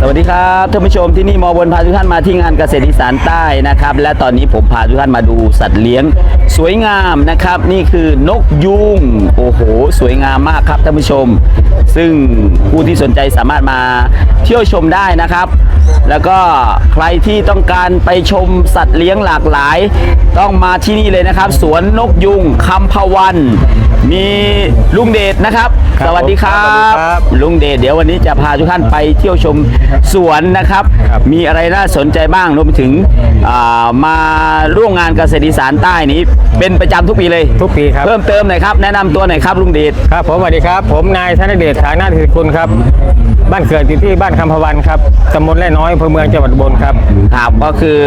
สวัสดีครับท่านผู้ชมที่นี่มอบนพาทุกท่านมาที่งานเกษตรอีสานใต้นะครับ และตอนนี้ผมพาทุกท่านมาดูสัตว์เลี้ยง สวยงามนะครับ นี่คือนกยุงโอ้โห สวยงามมากครับท่านผู้ชม ซึ่งผู้ที่สนใจสามารถมาเที่ยวชมได้นะครับแล้วก็ใครที่ต้องการไปชมสัตว์เลี้ยงหลากหลาย ต้องมาที่นี่เลยนะครับ สวนนกยุงคำพวัน มีลุงเดชนะครับ ครับสวัสดีครัสวัสดีครับบลุงเดชเดี๋ยววันนี้จะพาทุกท่านไปเที่ยวชมสวนนะครับ ครับ มีอะไรน่าสนใจบ้างรวมไปถึงอ่ามาร่วมงานเกษตรอีสานใต้นี้ เป็นประจำทุกปีเลย ทุกปีครับ เพิ่มเติมหน่อยครับ แนะนำตัวหน่อยครับลุงเดช ครับผมสวัสดีครับ ผมนายธนเดชฐานาธิคุณครับ บ้านเกิดอยู่ที่บ้านคำพวันครับตำบลแร่น้อยอำเภอเมืองจังหวัดอุบลครับครับก็คือ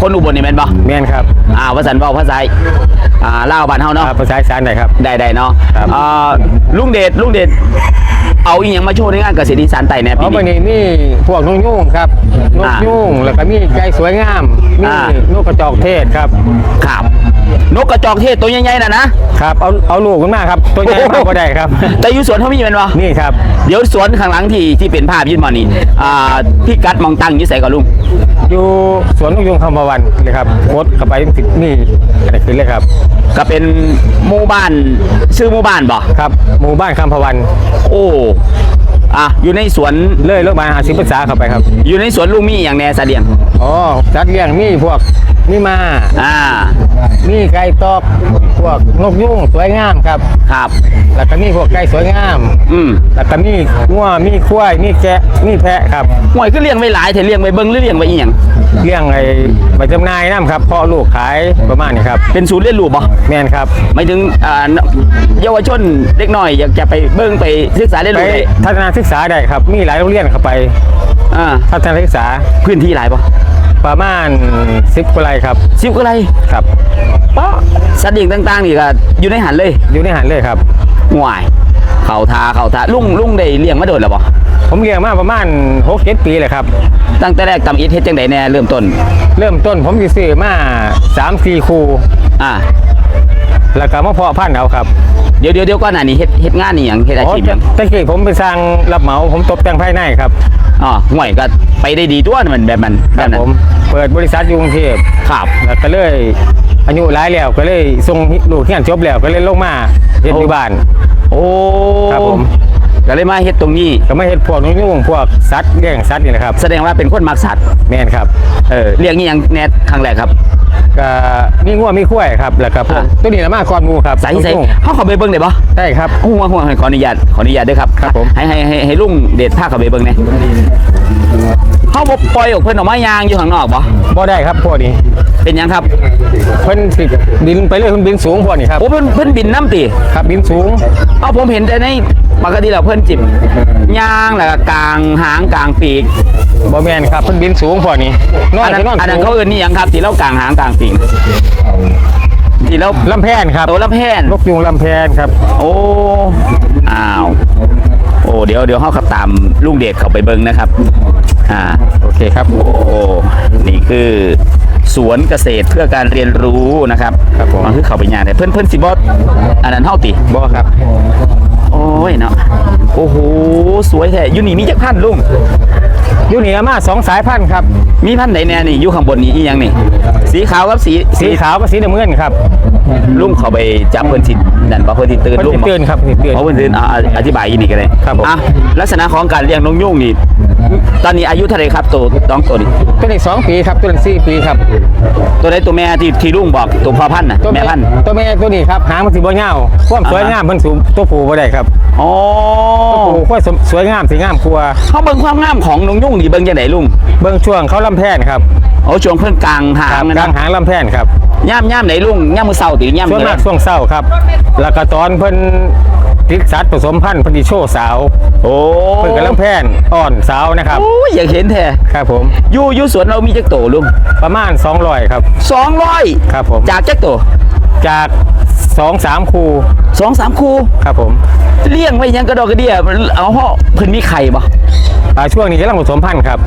คนอุบลนี่แม่นบ่เมียนครับอ่าวสันเบาภาษาอ่าเล่าวบ้านเฮาเนาะอ่าภาษาอีสานไหนครับ ได้ได้เนาะครับ อ่าลุงเดชลุงเดชเอาอีหยังมาโชว์ในงานเกษตรอีสานใต้แน่เพปีราะวันนี้ นี้มีพวกนกยุ่งครับนกอ่ายุ่งแล้วก็มีไก่สวยงามมีอ่า นกกระจอกเทศครับ ครับ นกกระจอกเทศตัวใหญ่ๆน่ะนะครับเอาเอาลูกขึ้นมาครับ ตัวใหญ่มากก็ได้ครับ แต่อยู่สวนเขามีแม่นบ่นี่ครับ เดี๋ยวสวนข้างหลังที่ที่เป็นภาพยื่นมานี่อ่าพี่กัดมองตั้งอยู่ใส่กับลุงอยู่สวนนกยุงคำพวันเลยครับมดเข้าไปติดนี่อะไรขึ้นเลยครับ ก็เป็นหมู่บ้านชื่อหมู่บ้านบ่ครับหมู่บ้านคำพวัน โอ้อะอยู่ในสวนเลยรถมาหาสิบภาษาเข้าไปครับ อยู่ในสวนลุงมีอย่างแน่เสดียงอ๋อสัตว์เลี้ยงมีพวก มีมา อ่า มีไก่ตอกพวกนกยุ่งสวยงามครับ ครับ แล้วก็มีพวกไก่สวยงาม อืมแล้วก็มีงัวมีควายมีแกะมีแพะครับห่วยก็เลี้ยงไว้หลายแต่เลี้ยงไว้เบิ่งหรือเลี้ยงไว้อีหยังเลี้ยงไอ้ใบจำหนายน้ำครับเพาะลูกขายประมาณนี้ครับ เป็นศูนย์เรียนรู้บ่แม่นครับหมายถึงอ่าเยาวชนเด็กน้อยอยากจะไปเบิ่งไปศึกษาเรียนไปรู้ได้ทัศนศึกษาได้ครับ มีหลายโรงเรียนเข้าไปอ่าทัศนศึกษาพื้นที่หลายบ่ ประมาณสิบกว่าไร่ครับสิบกว่าไรครับป้าสัตว์เลี้ยงต่างๆนี่ก็อยู่ในหันเลยอยู่ในหันเลยครับ ห่วยเขาทาเขาทาลุงลุงได้เลี้ยงมาโดนแล้วบ่ผมเลี้ยงมาประมาณหกเจ็ดปีเลยครับ ตั้งแต่แรกตำอิดเฮ็ดจังไดแน่เริ่มต้น เริ่มต้นผมสิซื้อมาสามสี่คูอ่าแล้วก็มาเพาะพันธุ์เอาครับ เดี๋ยวเดี๋ยวเดี๋ยวก่อนหน้านี้เฮ็ดเฮ็ดงานนี่หยังเฮ็ดอาอ๋อชีพหยังตะกี้ผมไปสร้างรับเหมาผมตกแต่งภายในครับอ๋อห่วยก็ไปได้ดีตัวมันแบบมันคแบรับบนั้นผมเปิดบริษัทอยู่กรุงเทพครับแล้วก็เลยอายุหลายแล้วก็เลยส่งลูกเรียนจบแล้วก็เลยลงมาเฮ็ดอยู่บ้าน โอ้ครับผม ก็เลยมาเฮ็ดตรงนี้ ก็มาเฮ็ดพวกนกยุงพวกสัตว์เลี้ยงสัตว์นี่แหละครับแสดงว่าเป็นคนมักสัตว์แม่นครับ เออเลี้ยงนี่หยังแน่ครั้งแรกครับ ก็มีงัวมีควายครับแล้วก็พวกอะตัวนี้ละมาก่อนหมูครับใส่ใส่นกยุงเฮาเข้าไปเบิ่งได้บ่ได้ครับ หัวหัวขออนุญาตขออนุญาตด้วยครับครับผม ให้ให้ให้ให้ลุงเดชพาเข้าไปเบิ่งแหน่ เฮาบ่ปล่อยออกเพิ่นออกมายางอยู่ข้างนอกบ่บ่ได้ครับพวกนี้เป็นหยังครับเพิ่นสิบินไปเลยเพิ่นบินสูงพวกนี้ครับโอ้เพิ่นเพิ่นบินน้ำติครับบินสูงเอาผมเห็นแต่ในปกติแล้วเพิ่นจิบยางแล้วก็กลางหางกลางปีกบ่แม่นครับเพิ่นบินสูงพวกนี้นออันนนั้นนอนอันนั้นสูเขางเอิ้นนี่หยังครับที่เรากลางหางกลางปีกที่เราลำแพนครับตัวละแพนนกยุงลำแพนครับ โอ้อ้าวโอ้เดี๋ยวเดี๋ยวเฮาขับตามลุงเดชเข้าไปเบิ่งนะครับ อ่าโอเคครับโอ้นี่คือสวนเกษตรเพื่อการเรียนรู้นะครับครับผมมันคือเข้าไปยางแต่เพื่อนเพื่อนสิบอสอันนั้นเท่าติบ่ครับ โอ้ยเนาะโอ้โหสวยแท้อยูนี่มีจักพันธุ์ลุงอยู่นี่มาสองสายพันธุ์ครับ มีพันธุ์ไหนแน่นี่อยู่ข้างบนนี้อีหยังนี่ สีขาวกับสีสีขาวกับสีน้ำเงินครับ ลุงเข้าไปจับเพื่อนสินั่นบ่เพื่อนสิตื่นเพิ่นลุงสิบ่เตือนครับสิเตือนเพราะเพื่อนตื่นอ่าอธิบายอีกนี่ก็ได้ครับผมอะลักษณะของการเลี้ยงนกยุงนี่ตอนนี้อายุเท่าไหรครับตัวน้องตัวนี้ตัวนี้สองปีครับตัวนี้สี่ปีครับ ตัวใดตัวแม่ที่ที่ลุงบอกตัวพ่อพันธุ์น่ะตัวแม่พันธุ์ตัวแม่ตัวนี้ครับหางมันสีบ่ยาวความสวยงามมันสูงตัวผู้บ่ได้ครับอ๋อตัวผู้ค่อยสวยงามสีงามกลัวาเขาเบิ่งความงามของนงยุ่งนี่เบิ่งจังไดลุงเบิ่งช่วงเขาลำแพนครับ โอ้ช่วงเพิ่นกลางหาครังบนะกลางหางลำแพนครับย่ามย่ามไหนลุงย่ามมื้อเช้าติย่ามส่วนมื้อมากแลงช่วงเศร้าครับ แล้วก็ตอนเพิ่นติดสัตว์ผสมพันธุ์เพิ่นสิโชว์สาว โอ้เพิ่นกับลำแพนอ่อนสาวนะครับ โอ้ยอยากเห็นแท้ครับผม อยู่อยู่สวนเรามีจักโตลุงประมาณ 200 ครับ200ครับผม จากจักโตจาก 2 3 คู่2 3คู่ครับผม เลี้ยงไว้ยังกระดอกกระเดียเอาเฮาเพิ่นมีไข่บ่ อ่าช่วงนี้กำลังผสมพันธุ์ครับ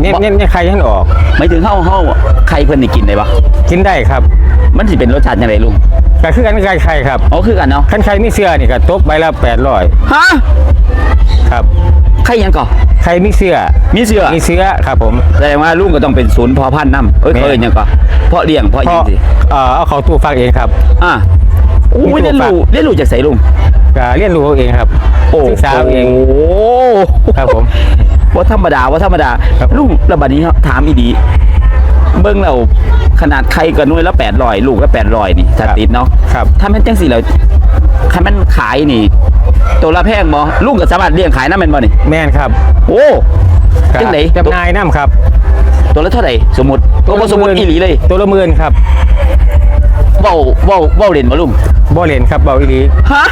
เน้นเน้นให้ใครให้ออก หมายถึงเฮาเฮาไข่เพิ่นนี่กินได้บ่กินได้ครับ มันสิเป็นรสชาติจังไดลุงก็คือกันไก่ไข่ครับอ๋อคือกันเนาะคันไข่มีเสื้อนี่ก็ตกใบละ800ฮะครับใครยังก่อใครมีเสื้อมีเสือมีเสื้อครับผมแสดงว่าลุงก็ต้องเป็นศูนย์พอพันธุ์น้ำเอ้ยแม่เขาเอ่ยยังก่อเพราะเลี้ยงเพราะเพยังราะสิเอ่อเอาเขาตู้ฟักเองครับอะโอ้ยมีเรียนตัวฝากรู้เรียนรู้จากใส่ลุง ก็เรียนรู้เอาเองครับโอ้ศึกษาเอาเองโอ้ครับผม ว่าธรรมดาว่าธรรมดาครับลุงระบาดนี้เนาะถามอีดี เบิ้งเราขนาดใครกับนุ่ยละแปดร้อยลูกละแปดร้อยนี่ถ้าติดเนาะครับถ้าแม่นจังสิเราคันแมันขายนี่ ตัวละแพงบ่ลุงก็สามารถเลี้ยงขายน้ำแม่นบ่นี่แม่นครับโอ้ก็จังไหน จำหน่ายน้ำครับตัวละเท่าไหร่สมมุติตัวบ่สมมุติอีหลีเลยตัวละหมื่นครับเว้าเว้าเว้าเล่นบ่ลุงบ่เล่นครับเบาอีหลีฮะ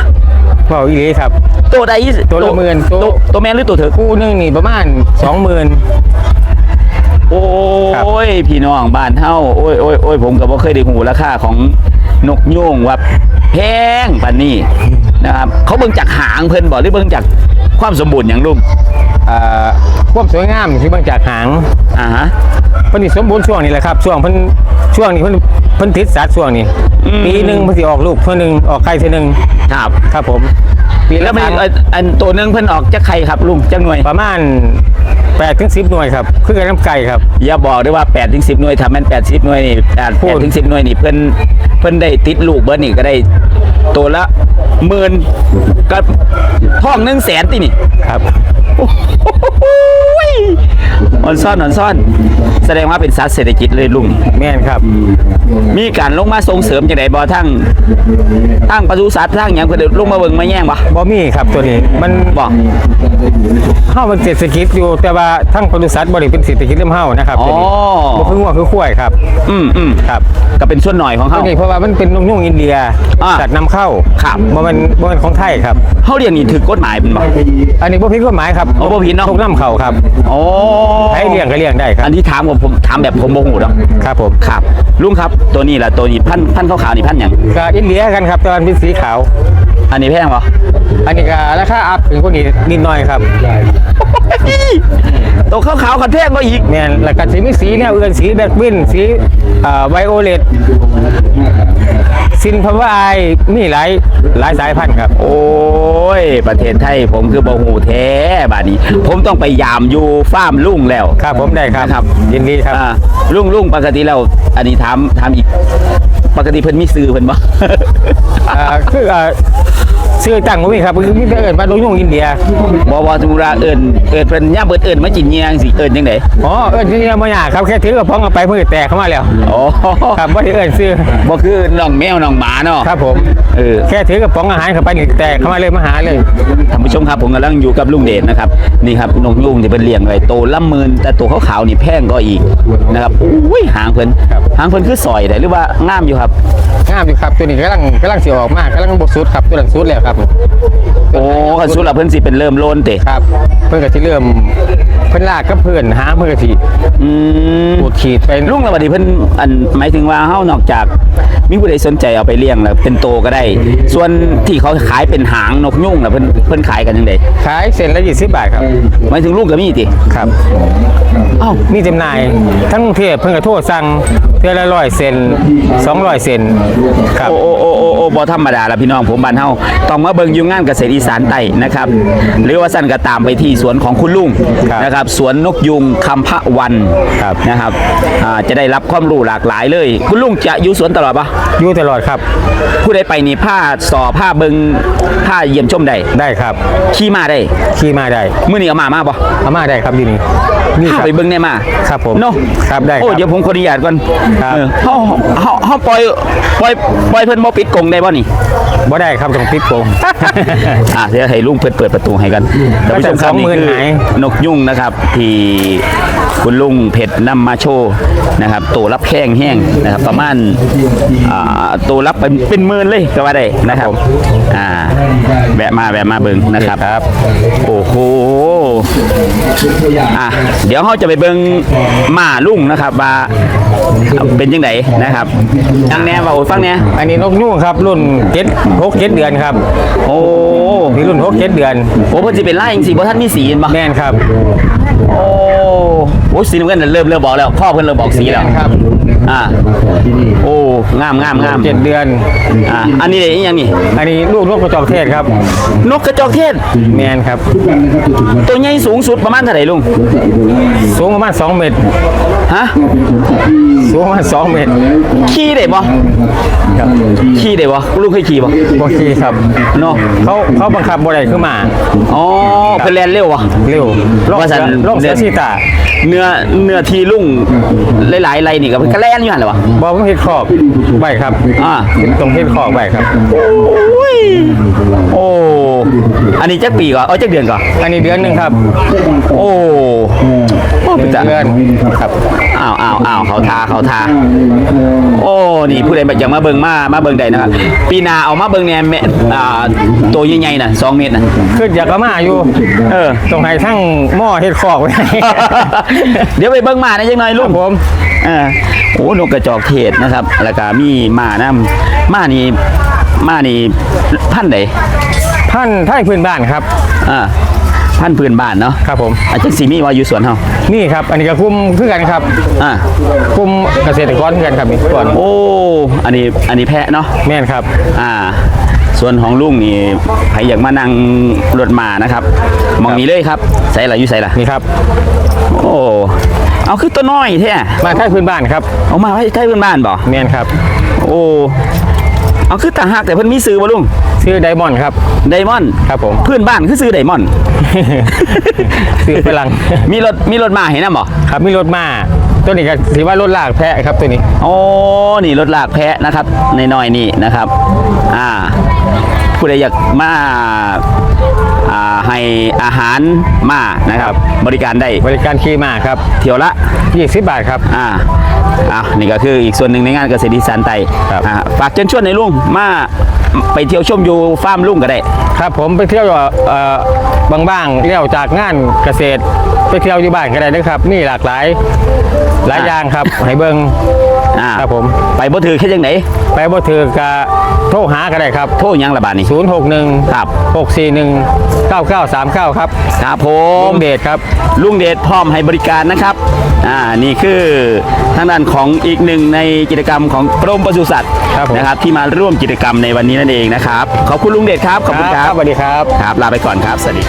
เบาอีหลีครับตัวใดตัวละหมื่นตัวตัวตัวแม่นหรือตัวเถอะคู่หนึงนี่ประมาณสองหมื่น โอ้ยพี่น้องบ้านเฮาโอ้ยโอ้ยโอ้ยผมก็บ่เคยได้หูราคาของนกยูงว่าแพงปานนี้นะครับ เขาเบิ่งจากหางเพิ่นบ่หรือเบิ่งจากความสมบูรณ์หยังลุงอ่าความสวยงามที่เบางจากหางอ่าฮะ เพิ่นสิสมบูรณ์ช่วงนี้แหละครับ ช่วงเพิ่นช่วงนี้เพิ่น เพิ่นติดสัตว์ช่วงนี้อืม ปีหนึงเพิ่นสิออกลูกเท่านึงออกไข่เท่านึงครับครับผมปีแล้ละวมันครั้งเอ่ออันตัวหนึงเพิ่นออกจากไข่ครับลุงจักหน่วย ประมาณ8ถึง10หน่วยครับคือกับน้ำไก่ครับ อย่าบอกได้ว่า8ถึง10หน่วยถ้าแม่น80หน่วยนี่8พูด ถึง10หน่วยนี่เพิ่นเพิ่นได้ติดลูกเบิดนี่ก็ได้ตัวละหมื่นกับท้อง1แสนตินี่ ครับ อ่อนซ่อนอ่อนซ่อน แสดงว่าเป็นสัตว์เศรษฐกิจเลยลุง แม่นครับ มีการลงมาส่งเสริมจังไดบ่ทั้งทั้งปศุสัตว์ทั้งหยังเพิ่นได้ลงมาเบิ่งมาแย่งบ่บ่มีครับตัวนี้มันบ่เฮาเป็นเศรษฐกิจอยู่แต่ว่าทั้งปศุสัตว์บ่ได้เป็นเศรษฐกิจเรื่องเฮานะครับอ๋อตัวนี้บ่คืองัวคือควยครับ อืมอืมครับก็เป็นส่วนหน่อยของตัเฮา วนี้เพราะว่ามันเป็นนกยุ่งอินเดียอ่าสัตว์นำเข้าครับ บ่แม่นบ่แม่นของไทยครับ เฮาเรียนนี่ถูกกฎหมายเป็นบ่ อันนี้บ่ผิดกฎหมายครับอ๋อบ่ผิดเนาะทุกน้ำเข้าครับอ๋อให้เลี้ยงก็เลี้ยงได้ครัอับนที่ถามผมผมถามแบบผมบ่ฮู้ดอกครับผมครับลุงครับตัวนี้ล่ะตัวนี้พันธุ์พันธุ์ขาวๆนี่พันธุ์หยังก็อินเดียกันครับแต่ว่ามันเป็นสีขาว อันนี้แพงบ่อันนี้ก็ราคาอัพถึงพวกนี้นิดหน่อยครับตัวขาวๆคันแพงกว่าอีกแม่นแล้วก็สิมีสีแนวอื่นสีแบล็ควินสีอ่าไวโอเลต ซินพาวไอมีหลายหลายสายพันธุ์ครับ โอ้ย ประเทศไทยผมคือบ่ฮู้แท้บาดนี้ ผมต้องไปยามอยู่ฟาร์มลุงแล้วครับผมได้ครับครับยินดีครับอ่าลุงลุงปกติแล้วอันนี้ถามถามอีก ปกติเพิ่นมีซื้อเพิ่นบ่ อ่าคืออ่า ชื่อตั้งบ่มีครับคือมีแต่เอิ้นว่าลงยุ่งอินเดียบ่บ่สมมุติว่าเอิ้นเอิ้นเพิ่นย่ามเพิ่นเอิ้นมาจินเงียงสิเอิ้นจังไดอ๋อเอิ้นที่นี่บ่ยากครับแค่ถือกระป๋องเอาไปเพิ่นก็แตกเข้ามาแล้วอ๋อครับบ่ได้เอิ้นชื่อบ่คือน้องแมวน้องหมาเนาะครับผมเออแค่ถือกระป๋องอาหารเข้าไปนี่แตกเข้ามาเลยมาหาเลยท่านผู้ชมครับผมกำลังอยู่กับลุงเดชนะครับนี่ครับนกยุงที่เป็นเลี้ยงไว้โตละหมื่นแต่ตัวขาวๆนี่แพงก็อีกนะครับอุ้ยหางเพิ่นครับหางเพิ่นคือสอยได้หรือว่างามอยู่ครับงามอยู่ครับตัวนี้กำลังกำลังสิออกมากำลังบกสุดครับตัวนั้นสุดแล้วครับโอ้คันสุดละเพิ่นสิเป็นเริ่มโลนเตะครับ เพิ่นก็สิเริ่มเพิ่นลากกับเพิ่นหาเพิ่นก็สิอืมปูดขีดไปลุงละบัดนี้เพิ่นอันหมายถึงว่าเฮานอกจากมีผู้ใดสนใจเอาไปเลี้ยงแล้วเป็นโตก็ได้ ส่วนที่เขาขายเป็นหางนกยุงน่ะเพิ่นเพิ่นขายกันจังไดขายเส้นละ20บาทครับ หมายถึงลุงก็มีติครับ อ้าวมีจำหน่าย ทั้งกรุงเทพเพิ่นก็โทรสั่งเทื่อละ100เซน200เซนครับ โอ้โอ้โอ้โอ้โอ้บ่ธรรมดาละพี่น้องผมบ้านเฮาต้องมาเบิ่งอยู่งานเกษตรอีสานใต้นะครับ หรือว่าสั้นก็ตามไปที่สวนของคุณลุงครับนะครับสวนนกยุงคำพะวันครับนะครับอ่าจะได้รับความรู้หลากหลายเลย คุณลุงจะอยู่สวนตลอดปะอยู่ตลอดครับ ผู้ใดไปนี่ผ้าสอผ้าเบิงผ้าเยี่ยมชมได้ได้ครับขี่มาได้ขี่มาได้มื้อนี้เอามามาบ่เอามาได้ครับอยู่นี่นี่พาครับ ไปเบิ่งได้มาครับผมเนาะครับได้โอ้ครับเดี๋ยวผมขออนุญาตก่อนครับ เออเฮาเฮาเฮาปล่อยปล่อยปล่อยเพิ่นบ่ปิดกรงได้บ่นี่ บ่ได้ครับต้องปิดโปงอะเดี๋ยวให้ลุงเปิดเปิดประตูให้กันท่านผู้ชมครับก็จะนี่คือ20,000หายนกยุ่งนะครับที่ คุณลุงเพชรนำมาโชว์นะครับตัวรับแข้งแห้งนะครับ ประมาณอ่าตัวรับเป็นเป็นหมื่นเลยก็ว่าได้นะครับอ่าแวะมาแวะมาเบิ่งนะครับครับโอ้โหอะเดี๋ยวเขาจะไปเบิ่งหมาลุงนะครับว่าเป็นยังไงนะครับยังแน่ว่าโอ้ฟังแน่อันนี้นกยุ่งครับ รุ่นเจ็ดหกเจ็ดเดือนครับ โอ้นี่รุ่นหกเจ็ดเดือนโหเพิ่นสิเป็นไล่จริงๆเพราะท่านมีสีเห็นบ่แม่นครับ โอ้ โหสีน้ำเงินน่ะเริ่มเริ่มบอกแล้วพ่อเพิ่นเริ่มบอกสีแล้วครับ อ่า โอ้งามงามงามเจ็ดเดือน อ่า อันนี้อีกอย่างนี่อันนี้ลูกนกกระจอกเทศครับ นกกระจอกเทศแมนครับ ตัวใหญ่สูงสุดประมาณเท่าไหร่ลุง สูงประมาณ2เมตร ฮะ สูงประมาณ2เมตร ขี่ได้บ่ครับขี่ได้บ่ลุงเคยขี่บ่โอเคครับเนาะเขาเขาบังคับบ่ได้ขึ้นมา อ๋อเพิ่นแล่นเร็ววะเร็วลองว่าเสืสัอนลองเสือชีตา เนื้อเนื้อทีลุงหลายๆไรนี่ก็เพิ่นก็แล่นอยู่หั่นแหละวะบอต้องเฮ็ดขอบใบครับอ่าตรงเฮ็ดขอบใบครับ โอ้ยโอ้อันนี้จักปีก่อนเอ้ยจักเดือนก่อนอันนี้เดือนหนึ่งครับ โอ้โอ้หเป็นนึ่งจ้ะเดือนครับอ้าวอ้าวอ้าวเขาทาเขาทา โอ้นี่ผู้ใดมาจากมาเบิงมามาเบิงใดนะครับปีหนาเอามาเบิงเนี่ยแม่อ่าตัวใหญ่ๆน่ะสองเมตรน่ะขึ้นอยากกระมาอยู่ เออ ตรงให้ทั้งหม้อเฮ็ดขอบไว้เดี๋ยวไปเบิ้งหมาได้จังหน่อยลูกครับผมเออโอ้นกกระจอกเทศนะครับแล้วก็มีหมานะหมานี่หมานี่พันธุ์ใดพันธุ์ไทยพื้นบ้านครับ อ่าพันธุ์พื้นบ้านเนาะครับผม อาจจะสีมีว่าอยู่สวนเฮานี่ครับ อันนี้ก็คุมคือกันครับอ่าคุมเกษตรกรคือกันครับนี่ก่อนโอ้ อันนี้อันนี้แพะเนาะ แม่นครับ อ่า ส่วนของลุงนี่ใครอยากมานั่งรถมานะครับมองนี้เลยครับใส่ละอยู่ใส่ละนี่ครับ โอ้เอาคือตัวน้อยแท้มาไทยพื้นบ้านครับเอามาไว้ใกล้เพื่อนบ้านบ่แม่นครับ โอ้เอาคือต่างหากแต่เพิ่นมีซื้อบ่ลุงชื่อไดมอนด์ครับไดมอนด์ครับผมเพื่อนบ้านคือซื้อไดมอนด์ชื่อฝรั่งมีรถมีรถมาเห็นนำบ่ครับมีรถมาตัวนี้ก็ถือว่ารถลากแพะครับตัวนี้โอ้นี่รถลากแพะนะครับในน้อยๆนี่นะครับ อ่า ผู้ใดอยากมา อ่าให้อาหารมานะครับ บริการได้บริการขี่ม้าครับเที่ยวละ 20บาทครับ อ่าอะนี่ก็คืออีกส่วนหนึ่งในงานเกษตรอีสานไตครับ อ่าฝากเชิญชวนในลุงมาไปเที่ยวชมอยู่ฟาร์มลุงก็ได้ ครับผมไปเที่ยวเอ่อบางบ้างๆเลี้ยวจากงานเกษตร ไปเที่ยวอยู่บ้านก็ได้นะครับมีหลากหลายหลายอย่างครับให้เบิ่งอ่าครับผม ไปบ่ถือแค่จังไหนไปบ่ถือกะโทรหาก็ได้ครับ โทษยังละบาดนี่ 061 ครับ 641 9939 ครับครับผลุมงเดชครับ ลุงเดชพร้อมให้บริการนะครับอ่านี่คือทางด้านของอีกหนึ่งในกิจกรรมของกรมปศุสัตว์ครับผม นะครับ ที่มาร่วมกิจกรรมในวันนี้นั่นเองนะครับ ขอบคุณลุงเดชครับขอบคุณครับสวัสดีครับ ครับลาไปก่อนครับสวัสดี